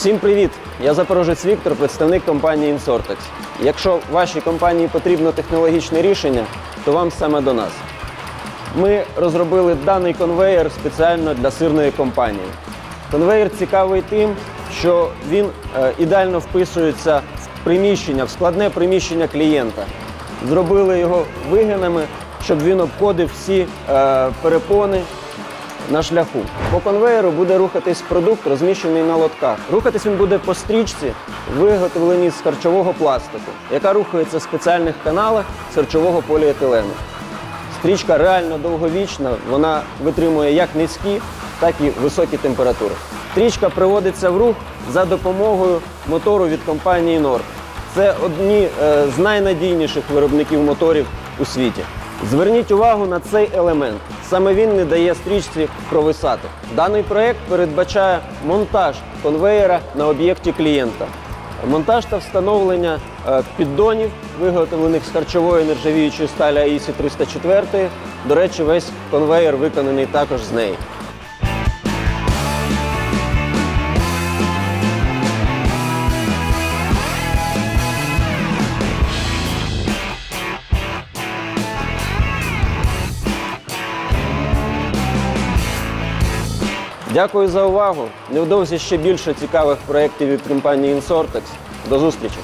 Всім привіт! Я запорожець Віктор, представник компанії Insortex. Якщо вашій компанії потрібно технологічне рішення, то вам саме до нас. Ми розробили даний конвейер спеціально для сирної компанії. Конвейер цікавий тим, що він е, ідеально вписується в приміщення, в складне приміщення клієнта. Зробили його вигинами, щоб він обходив всі е, перепони на шляху. По конвеєру буде рухатись продукт, розміщений на лотках. Рухатись він буде по стрічці, виготовленій з харчового пластику, яка рухається в спеціальних каналах з харчового поліетилену. Стрічка реально довговічна, вона витримує як низькі, так і високі температури. Стрічка приводиться в рух за допомогою мотору від компанії Nord. Це одні е, з найнадійніших виробників моторів у світі. Зверніть увагу на цей елемент. Саме він не дає стрічці провисати. Даний проект передбачає монтаж конвеєра на об'єкті клієнта. Монтаж та встановлення е, піддонів, виготовлених з харчової нержавіючої сталі АІСі 304. До речі, весь конвеєр виконаний також з неї. Дякую за увагу. Невдовзі ще більше цікавих проєктів від компанії Insortex. До зустрічі!